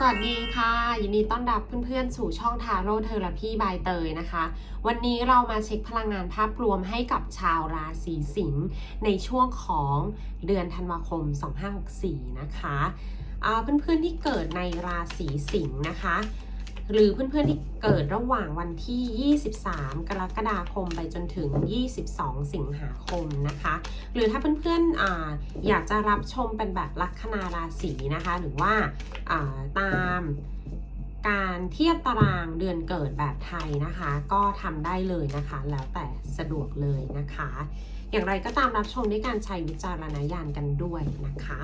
สวัสดีค่ะ ยินดีต้อนรับเพื่อนๆ สู่ช่องทาโร่เทอราพีบายเตยนะคะ วันนี้เรามาเช็คพลังงานภาพรวมให้กับชาวราศีสิงห์ในช่วงของเดือนธันวาคม 2564 นะคะเพื่อนๆที่เกิดในราศีสิงห์นะคะ หรือเพื่อนๆที่เกิดระหว่างวันที่ 23 กรกฎาคมไปจนถึง 22 สิงหาคมนะคะ หรือถ้าเพื่อนๆออยากจะรับชมเป็นแบบลัคนาราศีนะคะ หรือว่าอ่าตามการเทียบตารางเดือนเกิดแบบไทยนะคะ ก็ทำได้เลยนะคะ แล้วแต่สะดวกเลยนะคะ อย่างไรก็ตามรับชมด้วยการใช้วิจารณญาณกันด้วยนะคะ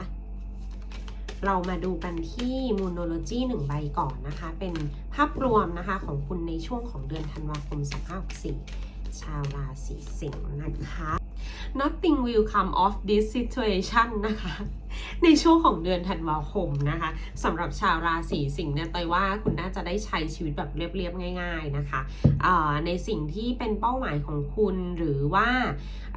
เรามาดูกันที่มูโนโลจีหนึ่งใบก่อนนะคะ เป็นภาพรวมนะคะของคุณในช่วงของเดือนธันวาคม 2564 ชาวราศีสิงห์นะคะ Nothing will come of this situation นะคะ ในช่วงของเดือนธันวาคมนะคะสำหรับชาวราศีสิงห์เนี่ยเตยว่าคุณน่าจะได้ใช้ชีวิตแบบเรียบๆง่าย ๆนะคะในสิ่งที่เป็นเป้าหมายของคุณหรือว่า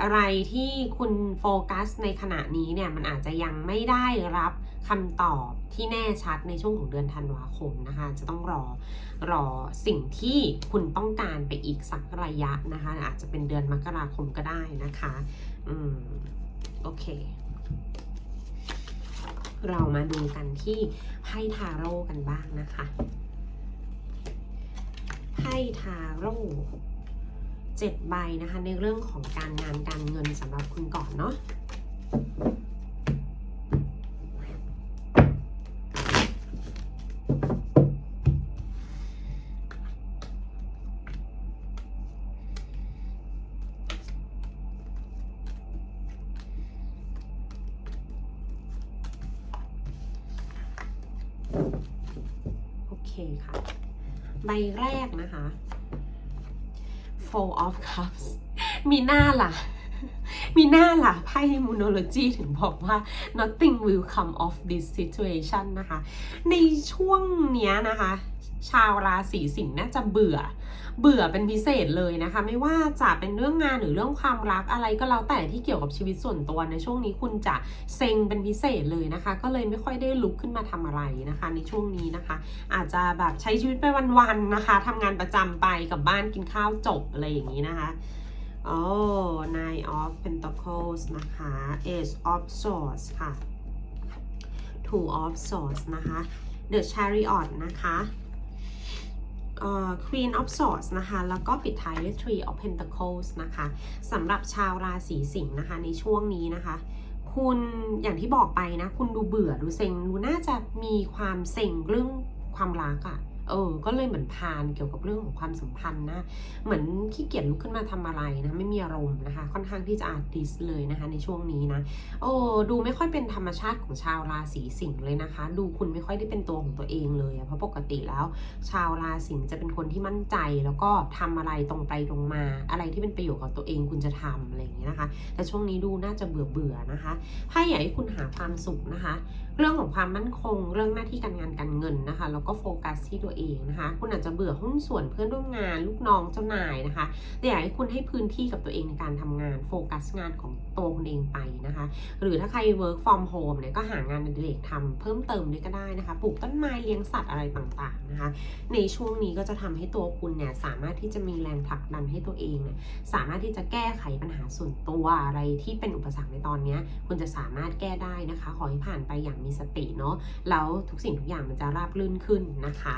อะไรที่คุณโฟกัสในขณะนี้เนี่ยมันอาจจะยังไม่ได้รับคำตอบที่แน่ชัดในช่วงของเดือนธันวาคมนะคะ จะต้องรอรอสิ่งที่คุณต้องการไปอีกสักระยะนะคะ อาจจะเป็นเดือนมกราคมก็ได้นะคะ อืม โอเค เรามาดูกันที่ไพ่ทาโร่กันบ้างนะคะ ไพ่ทาโร่เจ็ดใบนะคะ ในเรื่องของการงานการเงินสำหรับคุณก่อนเนาะ แรกนะคะ Four of Cups มีหน้าล่ะ มีหน้าล่ะไพ่มูโนโลจีถึงบอกว่า nothing will come of this situation นะคะ ในช่วงเนี้ยนะคะ ชาวราศีสิงห์น่าจะเบื่อ เบื่อเป็นพิเศษเลยนะคะ ไม่ว่าจะเป็นเรื่องงานหรือเรื่องความรักอะไรก็แล้วแต่ที่เกี่ยวกับชีวิตส่วนตัวในช่วงนี้คุณจะเซ็งเป็นพิเศษเลยนะคะ ก็เลยไม่ค่อยได้ลุกขึ้นมาทำอะไรนะคะ ในช่วงนี้นะคะ อาจจะแบบใช้ชีวิตไปวันๆนะคะทำงานประจำไปกับบ้านกินข้าวจบอะไรอย่างนี้นะคะโอ้ nine of pentacles นะคะ ace of swords ค่ะ two of swords นะคะ the chariot นะคะ queen of swords นะคะ แล้วก็ปิดท้ายด้วย three of pentacles นะคะสำหรับชาวราศีสิงห์นะคะ ในช่วงนี้นะคะ คุณอย่างที่บอกไปนะ คุณดูเบื่อดูเซ็งดูน่าจะมีความเซ็งเรื่องความรักอะ่ะ เออ ก็เลยเหมือนพานเกี่ยวกับเรื่องของความสัมพันธ์นะ เหมือนขี้เกียจลุกขึ้นมาทำอะไรนะ ไม่มีอารมณ์นะคะ ค่อนข้างที่จะอาร์ติสเลยนะคะ ในช่วงนี้นะ โอ้ดูไม่ค่อยเป็นธรรมชาติของชาวราศีสิงห์เลยนะคะ ดูคุณไม่ค่อยได้เป็นตัวของตัวเองเลย เพราะปกติแล้ว ชาวราศีสิงห์จะเป็นคนที่มั่นใจแล้วก็ทำอะไรตรงไปตรงมา อะไรที่เป็นประโยชน์กับตัวเองคุณจะทำอะไรอย่างเงี้ยนะคะ แต่ช่วงนี้ดูน่าจะเบื่อเบื่อนะคะถ้าอยากให้คุณหาความสุขนะคะ เรื่องของความมั่นคง เรื่องหน้าที่การงานการเงินนะคะ แล้วก็โฟกัสที่ตัวเองนะคะ คุณอาจจะเบื่อหุ้นส่วนเพื่อนร่วมงาน ลูกน้องเจ้านายนะคะแต่อยากให้คุณให้พื้นที่กับตัวเองในการทำงานโฟกัสงานของตัวคุณเองไปนะคะ หรือถ้าใคร work from home เนี่ยก็หางานอดิเรกทำเพิ่มเติมด้วยก็ได้นะคะ ปลูกต้นไม้เลี้ยงสัตว์อะไรต่างๆนะคะ ในช่วงนี้ก็จะทำให้ตัวคุณเนี่ยสามารถที่จะมีแรงผลักดันให้ตัวเองเนี่ยสามารถที่จะแก้ไขปัญหาส่วนตัวอะไรที่เป็นอุปสรรคในตอนนี้คุณจะสามารถแก้ได้นะคะ ขอให้ผ่านไปอย่างมีสติเนาะแล้วทุกสิ่งทุกอย่างมันจะราบรื่นขึ้นนะคะ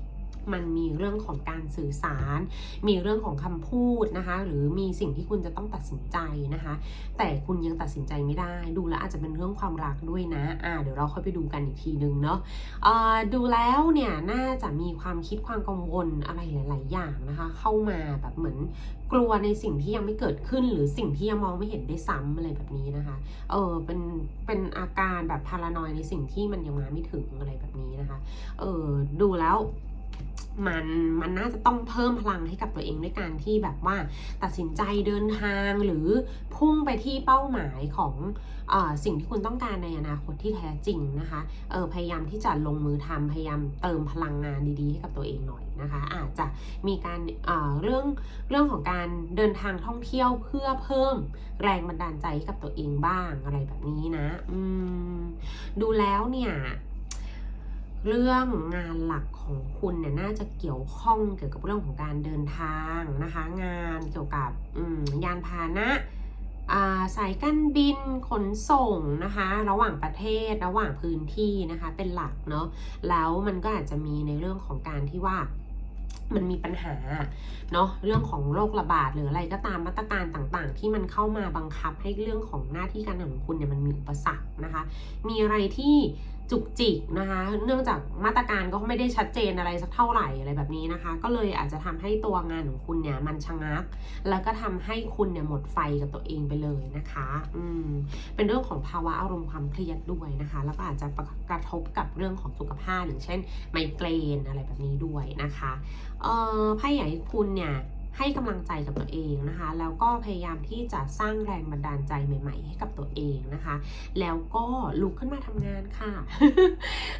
มันมีเรื่องของการสื่อสาร มีเรื่องของคำพูดนะคะ หรือมีสิ่งที่คุณจะต้องตัดสินใจนะคะ แต่คุณยังตัดสินใจไม่ได้ ดูแล้วอาจจะเป็นเรื่องความรักด้วยนะอ่าเดี๋ยวเราค่อยไปดูกันอีกทีนึงเนาะอ่อดูแล้วเนี่ยน่าจะมีความคิดความกังวลอะไรหลาย ๆ อย่างนะคะ เข้ามาแบบเหมือนกลัวในสิ่งที่ยังไม่เกิดขึ้น หรือสิ่งที่ยังมองไม่เห็นได้ซ้ำอะไรแบบนี้นะคะ เออเป็นเป็นอาการแบบพารานอยในสิ่งที่มันยังมาไม่ถึงอะไรแบบนี้นะคะ เออดูแล้ว มันมันน่าจะต้องเพิ่มพลังให้กับตัวเองด้วยการที่แบบว่าตัดสินใจเดินทางหรือพุ่งไปที่เป้าหมายของอสิ่งที่คุณต้องการในอนาคตที่แท้จริงนะคะเออพยายามที่จะลงมือทำพยายามเติมพลังงานดีๆ ให้กับตัวเองหน่อยนะคะ อาจจะมีการเเรื่องเรื่องของการเดินทางท่องเที่ยวเพื่อเพิ่มแรงบันดาลใจให้กับตัวเองบ้างอะไรแบบนี้นะอืมดูแล้วเนี่ย เรื่องงานหลักของคุณเนี่ยน่าจะเกี่ยวข้องเกี่ยวกับเรื่องของการเดินทางนะคะ งานเกี่ยวกับยานพาหนะาสายการบินขนส่งนะคะ ระหว่างประเทศระหว่างพื้นที่นะคะ เป็นหลักเนาะแล้วมันก็อาจจะมีในเรื่องของการที่ว่ามันมีปัญหาเนาะเรื่องของโรคระบาดหรืออะไรก็ตามมาตรการต่างๆ ที่มันเข้ามาบังคับให้เรื่องของหน้าที่การงานของคุณเนี่ยมันมีอุปสรรคนะคะ มีอะไรที่ จุกจิกนะคะ เนื่องจากมาตรการก็ไม่ได้ชัดเจนอะไรสักเท่าไหร่อะไรแบบนี้นะคะ ก็เลยอาจจะทำให้ตัวงานของคุณเนี่ยมันชะงัก แล้วก็ทำให้คุณเนี่ยหมดไฟกับตัวเองไปเลยนะคะ อืม เป็นเรื่องของภาวะอารมณ์ความเครียดด้วยนะคะ แล้วก็อาจจะกระทบกับเรื่องของสุขภาพอย่างเช่น ไมเกรนอะไรแบบนี้ด้วยนะคะ เอ่อไพ่ให้คุณเนี่ย ให้กำลังใจกับตัวเองนะคะ แล้วก็พยายามที่จะสร้างแรงบันดาลใจใหม่ ๆ ให้กับตัวเองนะคะ แล้วก็ลุกขึ้นมาทำงานค่ะ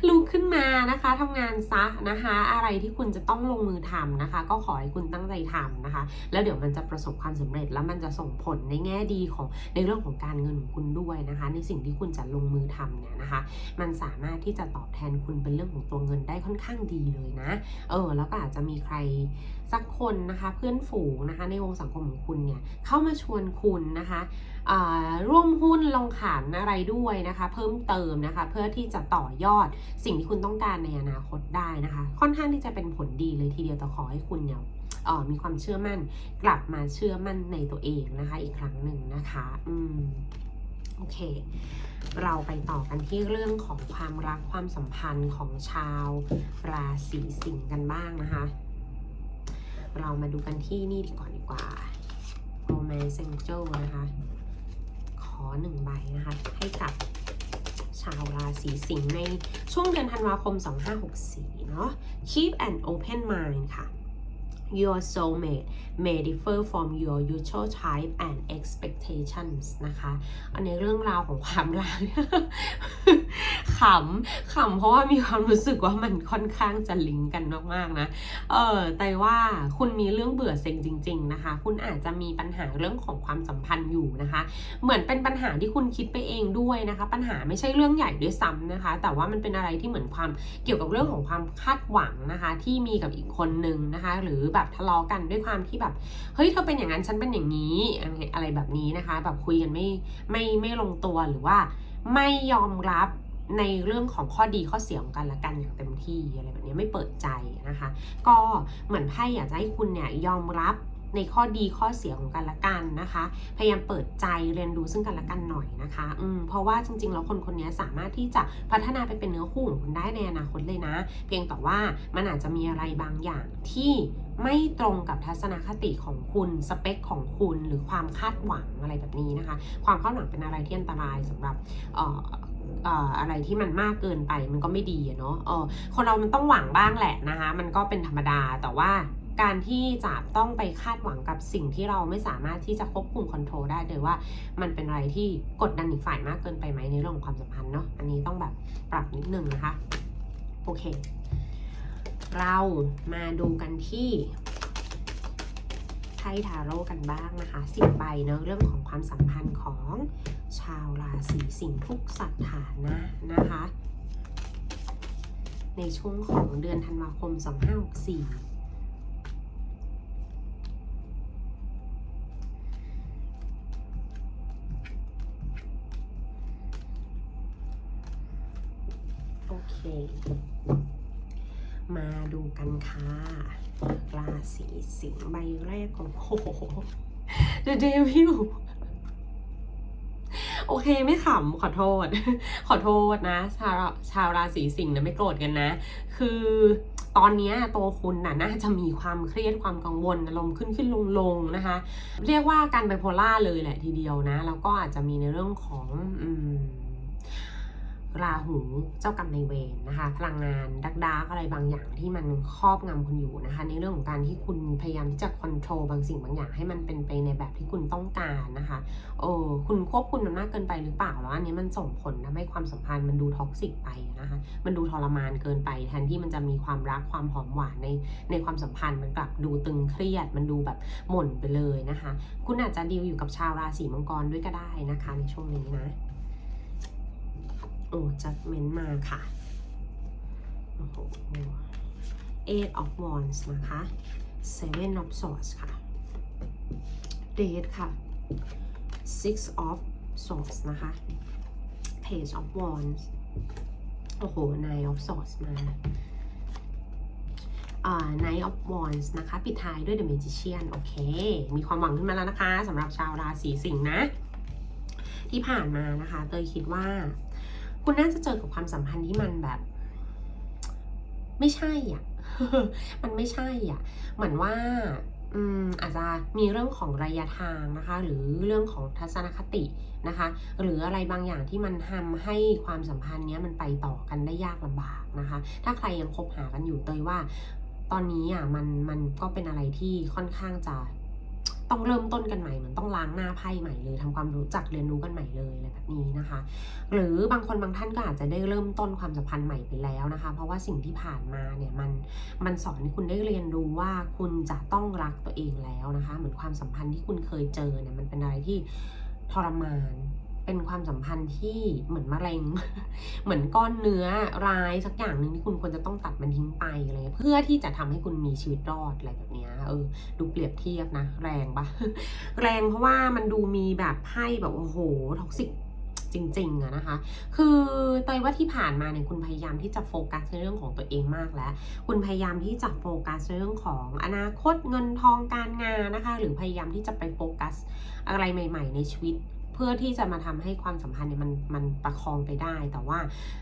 ลุกขึ้นมานะคะทำงานซะนะคะ อะไรที่คุณจะต้องลงมือทำนะคะ ก็ขอให้คุณตั้งใจทำนะคะ แล้วเดี๋ยวมันจะประสบความสำเร็จแล้วมันจะส่งผลในแง่ดีของในเรื่องของการเงินของคุณด้วยนะคะ ในสิ่งที่คุณจะลงมือทำเนี่ยนะคะ มันสามารถที่จะตอบแทนคุณเป็นเรื่องของตัวเงินได้ค่อนข้างดีเลยนะ เออ แล้วก็อาจจะมีใครสักคนนะคะ เพื่อนฝูงนะคะในวงสังคมของคุณเนี่ยเข้ามาชวนคุณนะคะร่วมหุ้นลงขันอะไรด้วยนะคะ เพิ่มเติมนะคะเพื่อที่จะต่อยอดสิ่งที่คุณต้องการในอนาคตได้นะคะ ค่อนข้างที่จะเป็นผลดีเลยทีเดียวแต่ขอให้คุณเนี่ยมีความเชื่อมั่นกลับมาเชื่อมั่นในตัวเองนะคะ อีกครั้งหนึ่งนะคะอืมโอเค เราไปต่อกันที่เรื่องของความรักความสัมพันธ์ของชาวราศีสิงห์กันบ้างนะคะ เรามาดูกันที่นี่ดีก่อนดีกว่า Romance Angel นะคะ ขอหนึ่งใบนะคะ ให้กับชาวราศีสิงห์ในช่วงเดือนธันวาคม 2564 เนาะ Keep an open mind ค่ะ Your soulmate may differ from your usual type and expectations นะคะ อันนี้เรื่องราวของความรัก ขำขำเพราะว่ามีความรู้สึกว่ามันค่อนข้างจะลิงก์กันมากๆนะ เออแต่ว่าคุณมีเรื่องเบื่อเซ็งจริง ๆนะคะ คุณอาจจะมีปัญหาเรื่องของความสัมพันธ์อยู่นะคะ เหมือนเป็นปัญหาที่คุณคิดไปเองด้วยนะคะ ปัญหาไม่ใช่เรื่องใหญ่ด้วยซ้ำนะคะ แต่ว่ามันเป็นอะไรที่เหมือนความเกี่ยวกับเรื่องของความคาดหวังนะคะ ที่มีกับอีกคนนึงนะคะ หรือแบบทะเลาะกันด้วยความที่แบบเฮ้ยเธอเป็นอย่างนั้นฉันเป็นอย่างนี้อะไรแบบนี้นะคะ แบบคุยกันไม่ไม่ไม่ลงตัวหรือว่าไม่ยอมรับ ในเรื่องของข้อดีข้อเสียของกันและกันอย่างเต็มที่อะไรแบบนี้ไม่เปิดใจนะคะ ก็เหมือนไพ่อยากจะให้คุณเนี่ยยอมรับในข้อดีข้อเสียของกันและกันนะคะ พยายามเปิดใจเรียนรู้ซึ่งกันและกันหน่อยนะคะอืมเพราะว่าจริงๆ แล้วคนคนนี้สามารถที่จะพัฒนาไปเป็นเนื้อคู่ของคุณได้ในอนาคตเลยนะ เพียงแต่ว่ามันอาจจะมีอะไรบางอย่างที่ไม่ตรงกับทัศนคติของคุณสเปคของคุณหรือความคาดหวังอะไรแบบนี้นะคะ ความคาดหวังเป็นอะไรที่อันตรายสำหรับ อะไรที่มันมากเกินไปมันก็ไม่ดีอะเนาะออคนเรามันต้องหวังบ้างแหละนะคะ มันก็เป็นธรรมดาแต่ว่าการที่จะต้องไปคาดหวังกับสิ่งที่เราไม่สามารถที่จะควบคุมคอนโทรลได้เลยว่า มันเป็นอะไรที่กดดันอีกฝ่ายมากเกินไปไหมในเรื่องของความสัมพันธ์เนาะอันนี้ต้องแบบปรับนิดนึงนะคะโอเค เรามาดูกันที่ไพ่ทาโร่กันบ้างนะคะสิบใบเนาะเรื่องของความสัมพันธ์ของ ชาวราศีสิงห์ทุกสถานะนะคะ ในช่วงของเดือนธันวาคม 2564โอเค มาดูกันค่ะ ราศีสิงห์ใบแรกของโอ้โหเดเดวิล โอเคไม่ขำขอโทษ ขอโทษนะ ชาวชาวราศีสิงห์นะไม่โกรธกันนะ คือตอนนี้ตัวคุณน่ะน่าจะมีความเครียดความกังวลอารมณ์ขึ้นขึ้นลงลงนะคะ เรียกว่าการไบโพล่าเลยแหละทีเดียวนะ แล้วก็อาจจะมีในเรื่องของอืม ราหูเจ้ากรรมนายเวรนะคะ พลังงานดักดาร์กอะไรบางอย่างที่มันครอบงำคุณอยู่นะคะ ในเรื่องของการที่คุณพยายามที่จะควบคุมบางสิ่งบางอย่างให้มันเป็นไปในแบบที่คุณต้องการนะคะโอ้คุณควบคุมมันมากเกินไปหรือเปล่าแล้วอันนี้มันส่งผลทำให้ความสัมพันธ์มันดูท็อกซิกไปนะคะ มันดูทรมานเกินไป แทนที่มันจะมีความรักความหอมหวานในในความสัมพันธ์มันกลับดูตึงเครียดมันดูแบบหม่นไปเลยนะคะ คุณอาจจะดีลอยู่กับชาวราศีมังกรด้วยก็ได้นะคะ ในช่วงนี้นะ โอ้จัดเมนต์มาค่ะ โอ้โห eight of wands นะคะ seven of swords ค่ะ date ค่ะ six of swords นะคะ page of wands โอ้โห nine of swords มาอ่า Knight of Wands นะคะ ปิดท้ายด้วย The Magician โอเค มีความหวังขึ้นมาแล้วนะคะสำหรับชาวราศีสิงห์นะ ที่ผ่านมานะคะ เตยคิดว่า คุณน่าจะเจอกับความสัมพันธ์ที่มันแบบ ไม่ใช่อะ มันไม่ใช่อะ เหมือนว่าอืมอาจจะมีเรื่องของระยะทางนะคะ หรือเรื่องของทัศนคตินะคะ หรืออะไรบางอย่างที่มันทำให้ความสัมพันธ์เนี้ยมันไปต่อกันได้ยากลำบากนะคะ ถ้าใครยังคบหากันอยู่เตยว่า ตอนนี้อะมันมันก็เป็นอะไรที่ค่อนข้างจะ ต้องเริ่มต้นกันใหม่เหมือนต้องล้างหน้าไพ่ใหม่เลยทำความรู้จักเรียนรู้กันใหม่เลยอะไรแบบนี้นะคะ หรือบางคนบางท่านก็อาจจะได้เริ่มต้นความสัมพันธ์ใหม่ไปแล้วนะคะ เพราะว่าสิ่งที่ผ่านมาเนี่ยมันมันสอนให้คุณได้เรียนรู้ว่าคุณจะต้องรักตัวเองแล้วนะคะ เหมือนความสัมพันธ์ที่คุณเคยเจอเนี่ยมันเป็นอะไรที่ทรมาน เป็นความสัมพันธ์ที่เหมือนมะเร็ง เหมือนก้อนเนื้อร้ายสักอย่างหนึ่งที่คุณควรจะต้องตัดมันทิ้งไปอะไรเพื่อที่จะทำให้คุณมีชีวิตรอดอะไรแบบนี้เออ ดูเปรียบเทียบนะ แรงปะแรงเพราะว่ามันดูมีแบบไพ่แบบโอ้โหท็อกซิกจริงๆอะนะคะ คือเตยว่าที่ผ่านมาเนี่ยคุณพยายามที่จะโฟกัสในเรื่องของตัวเองมากแล้ว คุณพยายามที่จะโฟกัสในเรื่องของอนาคตเงินทองการงานนะคะ หรือพยายามที่จะไปโฟกัสอะไรใหม่ ๆ ในชีวิต เพื่อที่จะมาทำให้ความสัมพันธ์เนี่ยมันมันประคองไปได้ แต่ว่า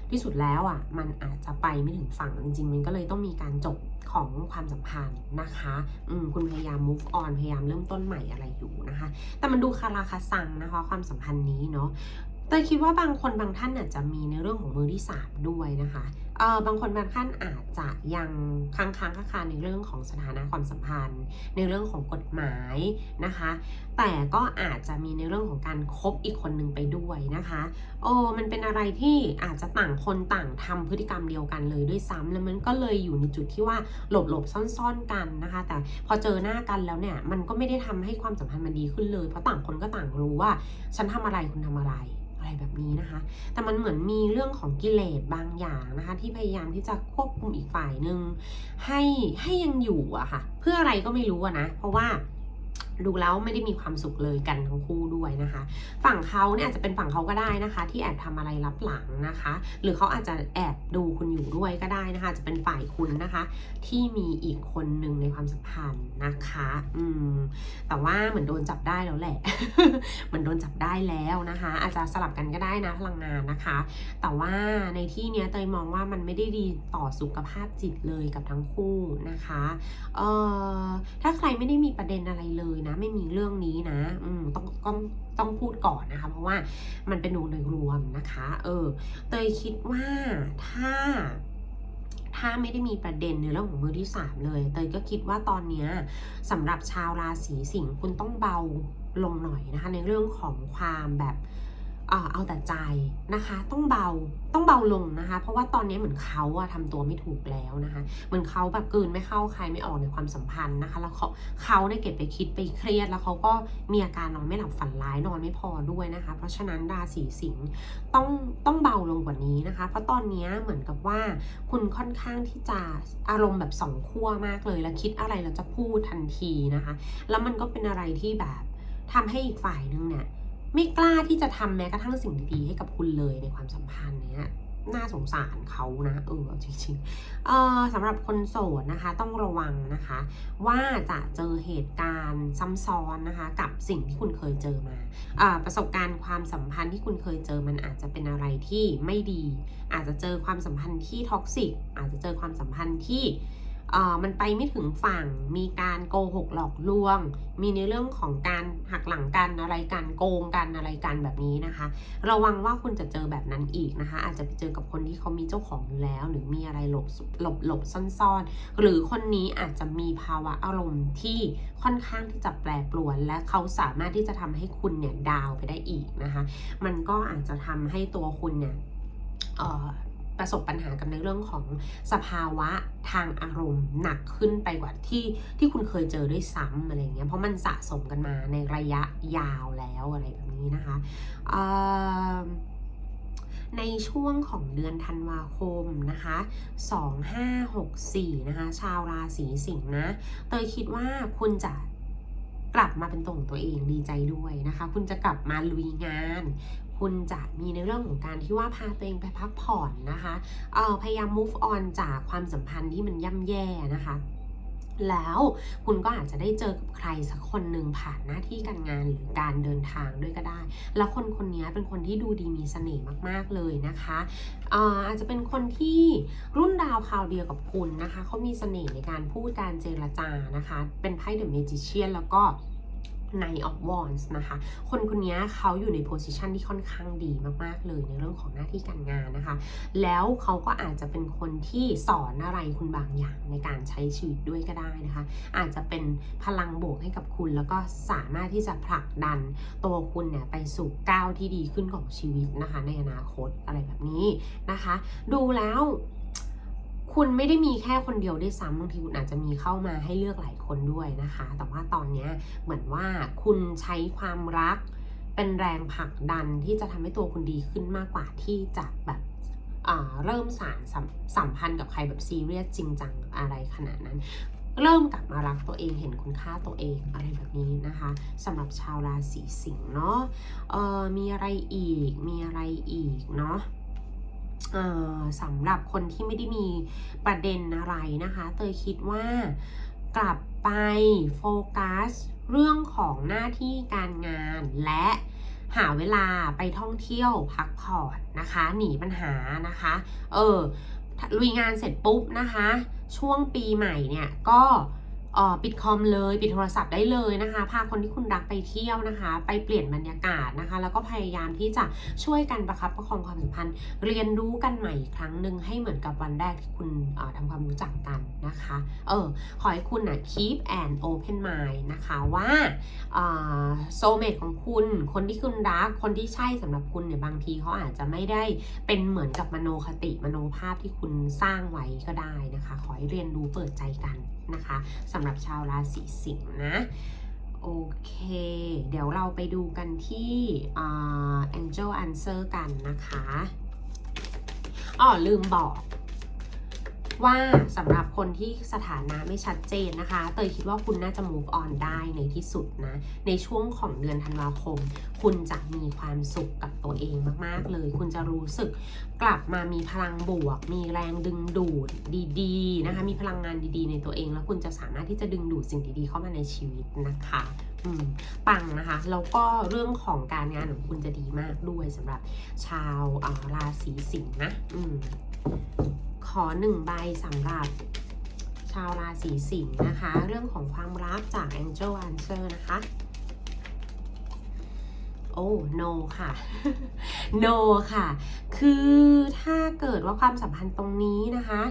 ที่สุดแล้วอะมันอาจจะไปไม่ถึงฝั่งจริงๆ มันก็เลยต้องมีการจบของความสัมพันธ์นะคะอืมคุณพยายาม move on พยายามเริ่มต้นใหม่อะไรอยู่นะคะ แต่มันดูคาราคาซังนะคะ ความสัมพันธ์นี้เนาะแต่คิดว่าบางคนบางท่านอาจจะมีในเรื่องของมือที่สามด้วยนะคะ เออบางคนบางท่านอาจจะยังค้างค้างคาคาในเรื่องของสถานะความสัมพันธ์ ในเรื่องของกฎหมายนะคะ แต่ก็อาจจะมีในเรื่องของการคบอีกคนหนึ่งไปด้วยนะคะโอ้มันเป็นอะไรที่อาจจะต่างคนต่างทำพฤติกรรมเดียวกันเลยด้วยซ้ำแล้วมันก็เลยอยู่ในจุดที่ว่าหลบหลบซ่อนๆกันนะคะ แต่พอเจอหน้ากันแล้วเนี่ยมันก็ไม่ได้ทำให้ความสัมพันธ์มันดีขึ้นเลย เพราะต่างคนก็ต่างรู้ว่า ฉันทำอะไรคุณทำอะไร อะไรแบบนี้นะคะ แต่มันเหมือนมีเรื่องของกิเลสบางอย่างนะคะ ที่พยายามที่จะควบคุมอีกฝ่ายหนึ่งให้ให้ยังอยู่อะค่ะ เพื่ออะไรก็ไม่รู้อะนะ เพราะว่า ดูแล้วไม่ได้มีความสุขเลยกันทั้งคู่ด้วยนะคะ ฝั่งเขาเนี่ยอาจจะเป็นฝั่งเขาก็ได้นะคะ ที่แอบทำอะไรลับหลังนะคะ หรือเขาอาจจะแอบดูคุณอยู่ด้วยก็ได้นะคะจจะเป็นฝ่ายคุณนะคะ ที่มีอีกคนหนึ่งในความสัมพันธ์นะคะ อืม แต่ว่าเหมือนโดนจับได้แล้วแหละ เหมือนโดนจับได้แล้วนะคะ อาจจะสลับกันก็ได้นะพลังงานนะคะ แต่ว่าในที่เนี้ยเตยมองว่ามันไม่ได้ดีต่อสุขภาพจิตเลยกับทั้งคู่นะคะ เอ่อถ้าใครไม่ได้มีประเด็นอะไรเลยนะไม่มีเรื่องนี้นะอืมต้องต้องต้องพูดก่อนนะคะ เพราะว่ามันเป็นดูโดยรวมนะคะ เออเตยคิดว่าถ้าถ้าไม่ได้มีประเด็นในเรื่องของมือที่สามเลย เตยก็คิดว่าตอนนี้สำหรับชาวราศีสิงห์คุณต้องเบาลงหน่อยนะคะ ในเรื่องของความแบบ เอ่อเอาแต่ใจนะคะ ต้องเบาต้องเบาลงนะคะ เพราะว่าตอนนี้เหมือนเขาอะทำตัวไม่ถูกแล้วนะคะ เหมือนเขาแบบกลืนไม่เข้าใครไม่ออกในความสัมพันธ์นะคะ แล้วเขาเขาได้เก็บไปคิดไปเครียด แล้วเขาก็มีอาการนอนไม่หลับฝันร้ายนอนไม่พอด้วยนะคะ เพราะฉะนั้นราศีสิงห์ต้องต้องเบาลงกว่านี้นะคะ เพราะตอนนี้เหมือนกับว่าคุณค่อนข้างที่จะอารมณ์แบบสองขั้วมากเลยแล้วคิดอะไรแล้วจะพูดทันทีนะคะ แล้วมันก็เป็นอะไรที่แบบทำให้อีกฝ่ายนึงเนี่ย ไม่กล้าที่จะทำแม้กระทั่งสิ่งดีๆให้กับคุณเลยในความสัมพันธ์เนี้ยน่าสงสารเขานะเออจริงๆเออสำหรับคนโสดนะคะต้องระวังนะคะ ว่าจะเจอเหตุการณ์ซ้ำซ้อนนะคะ กับสิ่งที่คุณเคยเจอมาอประสบการณ์ความสัมพันธ์ที่คุณเคยเจอมันอาจจะเป็นอะไรที่ไม่ดี อาจจะเจอความสัมพันธ์ที่ท็อกซิกอาจจะเจอความสัมพันธ์ที่ มันไปไม่ถึงฝั่ง มีการโกหกหลอกลวง มีในเรื่องของการหักหลังกันอะไรกันโกงกันอะไรกันแบบนี้นะคะ ระวังว่าคุณจะเจอแบบนั้นอีกนะคะ อาจจะไปเจอกับคนที่เขามีเจ้าของอยู่แล้ว หรือมีอะไรหลบหลบหลบซ่อนๆ หรือคนนี้อาจจะมีภาวะอารมณ์ที่ค่อนข้างที่จะแปรปรวน และเขาสามารถที่จะทำให้คุณเนี่ยดาวไปได้อีกนะคะ มันก็อาจจะทำให้ตัวคุณเนี่ย ประสบปัญหากับในเรื่องของสภาวะทางอารมณ์หนักขึ้นไปกว่าที่ที่คุณเคยเจอด้วยซ้ำอะไรเงี้ยเพราะมันสะสมกันมาในระยะยาวแล้วอะไรแบบนี้นะคะในช่วงของเดือนธันวาคมนะคะ 2564 นะคะ ชาวราศีสิงห์นะ เตยคิดว่าคุณจะ กลับมาเป็นตัวของตัวเองดีใจด้วยนะคะ คุณจะกลับมาลุยงาน คุณจะมีในเรื่องของการที่ว่าพาตัวเองไปพักผ่อนนะคะเออพยายาม move on จากความสัมพันธ์ที่มันย่ำแย่นะคะ แล้วคุณก็อาจจะได้เจอกับใครสักคนหนึ่งผ่านหน้าที่การงานหรือการเดินทางด้วยก็ได้ แล้วคนคนนี้เป็นคนที่ดูดีมีเสน่ห์มาก ๆ เลยนะคะเอ่อาจจะเป็นคนที่รุ่นดาวคราวเดียวกับคุณนะคะเขามีเสน่ห์ในการพูดการเจรจานะคะ เป็นไพ่เดอะเมจิเชียนแล้วก็ Knight of Wands นะคะ คนคนนี้เขาอยู่ในโพสิชันที่ค่อนข้างดีมากๆเลยในเรื่องของหน้าที่การงานนะคะ แล้วเขาก็อาจจะเป็นคนที่สอนอะไรคุณบางอย่างในการใช้ชีวิตด้วยก็ได้นะคะ อาจจะเป็นพลังบวกให้กับคุณแล้วก็สามารถที่จะผลักดันตัวคุณเนี่ยไปสู่ก้าวที่ดีขึ้นของชีวิตนะคะ ในอนาคตอะไรแบบนี้นะคะ ดูแล้ว คุณไม่ได้มีแค่คนเดียวด้วยซ้ำบางทีคุณอาจจะมีเข้ามาให้เลือกหลายคนด้วยนะคะ แต่ว่าตอนนี้เหมือนว่าคุณใช้ความรัก เป็นแรงผลักดันที่จะทำให้ตัวคุณดีขึ้นมากกว่าที่จะแบบเริ่มสารสัมสัมพันธ์กับใครแบบซีเรียสจริงจังอะไรขนาดนั้น เริ่มกลับมารักตัวเองเห็นคุณค่าตัวเองอะไรแบบนี้นะคะสำหรับชาวราศีสิงห์เนาะมีอะไรอีกมีอะไรอีกเนาะ สำหรับคนที่ไม่ได้มีประเด็นอะไรนะคะ เตยคิดว่ากลับไปโฟกัสเรื่องของหน้าที่การงานและหาเวลาไปท่องเที่ยวพักผ่อนนะคะ หนีปัญหานะคะ เออลุยงานเสร็จปุ๊บนะคะ ช่วงปีใหม่เนี่ยก็ ปิดคอมเลย ปิดโทรศัพท์ได้เลยนะคะ พาคนที่คุณรักไปเที่ยวนะคะ ไปเปลี่ยนบรรยากาศนะคะ แล้วก็พยายามที่จะช่วยกันประคับประคองความสัมพันธ์ เรียนรู้กันใหม่อีกครั้งหนึ่งให้เหมือนกับวันแรกที่คุณเอ่อทำความรู้จักกันนะคะ เออ ขอให้คุณนะ keep an open mind นะคะว่าโซเมตของคุณ คนที่คุณรัก คนที่ใช่สำหรับคุณเนี่ยบางทีเขาอาจจะไม่ได้เป็นเหมือนกับมโนคติมโนภาพที่คุณสร้างไว้ก็ได้นะคะ ขอให้เรียนรู้เปิดใจกันนะคะสำหรับชาวราศีสิงห์นะโอเค เดี๋ยวเราไปดูกันที่อ่า Angel Answer กันนะคะอ๋อลืมบอกว่าสำหรับคนที่สถานะไม่ชัดเจนนะคะ เตยคิดว่าคุณน่าจะ move on ได้ในที่สุดนะ ในช่วงของเดือนธันวาคม คุณจะมีความสุขกับตัวเองมากๆเลย คุณจะรู้สึกกลับมามีพลังบวก มีแรงดึงดูดดีๆนะคะ มีพลังงานดีๆ ในตัวเอง แล้วคุณจะสามารถที่จะดึงดูดสิ่งดีๆเข้ามาในชีวิตนะคะอืมปังนะคะ แล้วก็เรื่องของการงานของคุณจะดีมากด้วยสำหรับชาวอ่าราศีสิงห์นะอืมขอหนึ่งใบสำหรับชาวราศีสิงห์นะคะ เรื่องของความรักจาก Angel Answer นะคะ อ้ no ค่ะ no ค่ะ คือถ้าเกิดว่าความสัมพันธ์ตรงนี้นะคะ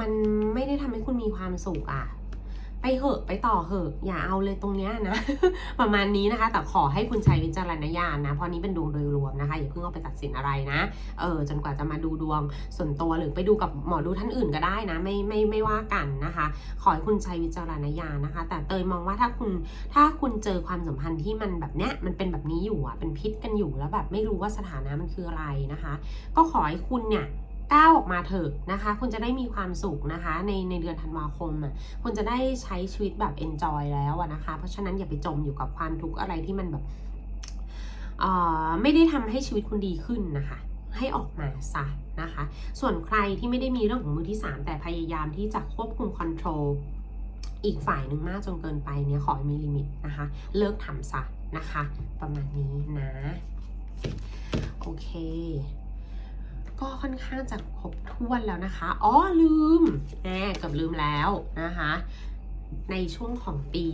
มันไม่ได้ทำให้คุณมีความสุขอะ ไปเหอะไปต่อเหอะ อย่าเอาเลยตรงเนี้ยนะ ประมาณนี้นะคะ แต่ขอให้คุณใช้วิจารณญาณนะ เพราะนี้เป็นดวงโดยรวมนะคะ อย่าเพิ่งเอาไปตัดสินอะไรนะเออจนกว่าจะมาดูดวงส่วนตัวหรือไปดูกับหมอดูท่านอื่นก็ได้นะ ไม่ไม่ไม่ว่ากันนะคะ ขอให้คุณใช้วิจารณญาณนะคะ แต่เตยมองว่าถ้าคุณถ้าคุณเจอความสัมพันธ์ที่มันแบบเนี้ยมันเป็นแบบนี้อยู่อะเป็นพิษกันอยู่แล้วแบบไม่รู้ว่าสถานะมันคืออะไรนะคะ ก็ขอให้คุณเนี่ย ก้าวออกมาเถอะนะคะ คุณจะได้มีความสุขนะคะ ในในเดือนธันวาคมอะคุณจะได้ใช้ชีวิตแบบ enjoy แล้วนะคะ เพราะฉะนั้นอย่าไปจมอยู่กับความทุกข์อะไรที่มันแบบเอ่อไม่ได้ทำให้ชีวิตคุณดีขึ้นนะคะ ให้ออกมาซะนะคะ ส่วนใครที่ไม่ได้มีเรื่องของมือที่ 3 แต่พยายามที่จะควบคุมคอนโทรลอีกฝ่ายหนึ่งมากจนเกินไปเนี่ยขอให้มีลิมิตนะคะ เลิกทำซะนะคะ ประมาณนี้นะ โอเค ก็ค่อนข้างจะครบถ้วนแล้วนะคะ อ๋อลืมแหมเกือบลืมแล้วนะคะ ในช่วงของปี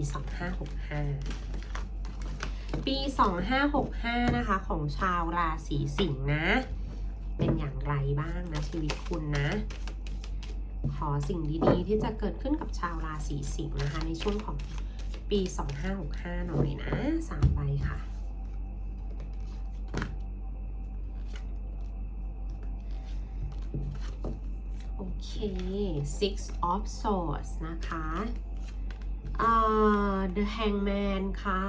2565 ปี 2565 นะคะ ของชาวราศีสิงห์นะ เป็นอย่างไรบ้างนะชีวิตคุณนะ ขอสิ่งดีๆ ที่จะเกิดขึ้นกับชาวราศีสิงห์นะคะ ในช่วงของปี 2565 หน่อยนะสามใบค่ะ เค six of swords นะคะอ่า the hangman ค่ะ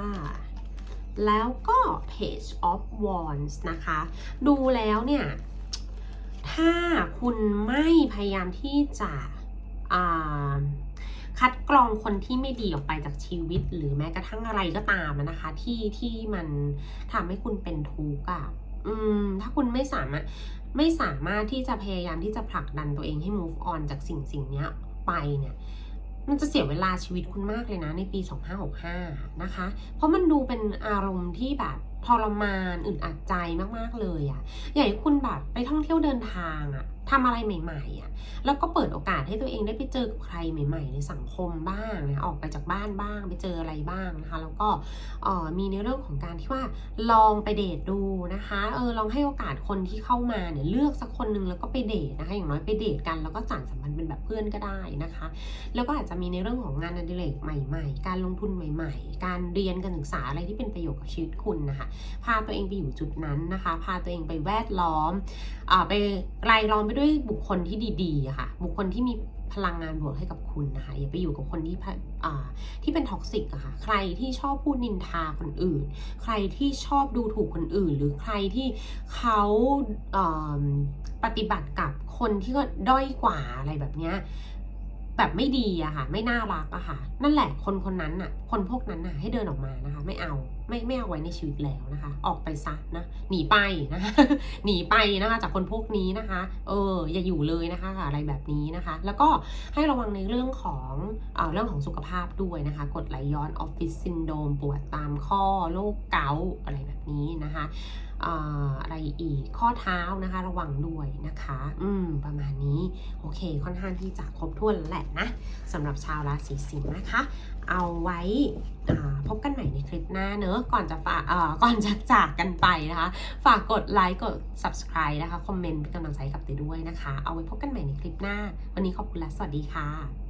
แล้วก็ page of wands นะคะ ดูแล้วเนี่ย ถ้าคุณไม่พยายามที่จะอ่าคัดกรองคนที่ไม่ดีออกไปจากชีวิต หรือแม้กระทั่งอะไรก็ตามนะคะ ที่ที่มันทำให้คุณเป็นทุกข์อะอืม ถ้าคุณไม่สามารถ ไม่สามารถที่จะพยายามที่จะผลักดันตัวเองให้ move on จากสิ่งสิ่งนี้ไปเนี่ยมันจะเสียเวลาชีวิตคุณมากเลยนะในปี 2565 นะคะ เพราะมันดูเป็นอารมณ์ที่แบบทรมานอึดอัดใจมาก ๆ เลยอะ่ะ อยากให้คุณแบบไปท่องเที่ยวเดินทางอะ่ะ ทำอะไรใหม่ๆอะ่ะ แล้วก็เปิดโอกาสให้ตัวเองได้ไปเจอกับใครใหม่ ๆ ในสังคมบ้างนะ ออกไปจากบ้านบ้าง ไปเจออะไรบ้างนะคะ แล้วก็มีในเรื่องของการที่ว่าลองไปเดทดูนะคะ เออ ลองให้โอกาสคนที่เข้ามาเนี่ยเลือกสักคนหนึงแล้วก็ไปเดทนะคะ อย่างน้อยไปเดทกันแล้วก็สานสัมพันธ์เป็นแบบเพื่อนก็ได้นะคะ แล้วก็อาจจะมีในเรื่องของงานอดิเรกใหม่ ๆ การลงทุนใหม่ ๆ การเรียนการศึกษาอะไรที่เป็นประโยชน์กับชีวิตคุณนะคะ พาตัวเองไปอยู่จุดนั้นนะคะ พาตัวเองไปแวดล้อมอ่าไปรายล้อมไปด้วยบุคคลที่ดีๆค่ะ บุคคลที่มีพลังงานบวกให้กับคุณนะคะ อย่าไปอยู่กับคนที่ที่เป็นท็อกซิกอะค่ะ ใครที่ชอบพูดนินทาคนอื่น ใครที่ชอบดูถูกคนอื่น หรือใครที่เขาปฏิบัติกับคนที่ก็ด้อยกว่าอะไรแบบเนี้ย แบบไม่ดีอะค่ะ ไม่น่ารักอะค่ะ นั่นแหละคนคนนั้นน่ะคนพวกนั้นน่ะให้เดินออกมานะคะ ไม่เอาไม่ไม่เอาไว้ในชีวิตแล้วนะคะ ออกไปซะนะหนีไปนะคะหนีไปนะคะ จากคนพวกนี้นะคะ เออ อย่าอยู่เลยนะคะ อะไรแบบนี้นะคะ แล้วก็ให้ระวังในเรื่องของเอ่อเรื่องของสุขภาพด้วยนะคะกดไหลย้อนออฟฟิศซินโดมปวดตามข้อโรคเกาต์อะไรแบบนี้นะคะอะไรอีกข้อเท้านะคะ ระวังด้วยนะคะ อืมประมาณนี้โอเค ค่อนข้างที่จะครบถ้วนแล้วแหละนะสำหรับชาวราศีสิงห์นะคะ เอาไว้พบกันใหม่ในคลิปหน้าเนอะก่อนจะฝากก่อนจะจากกันไปนะคะ ฝากกดไลค์กด subscribe นะคะ คอมเมนต์เป็นกำลังใจกับติด้วยนะคะ เอาไว้พบกันใหม่ในคลิปหน้า วันนี้ขอบคุณและสวัสดีค่ะ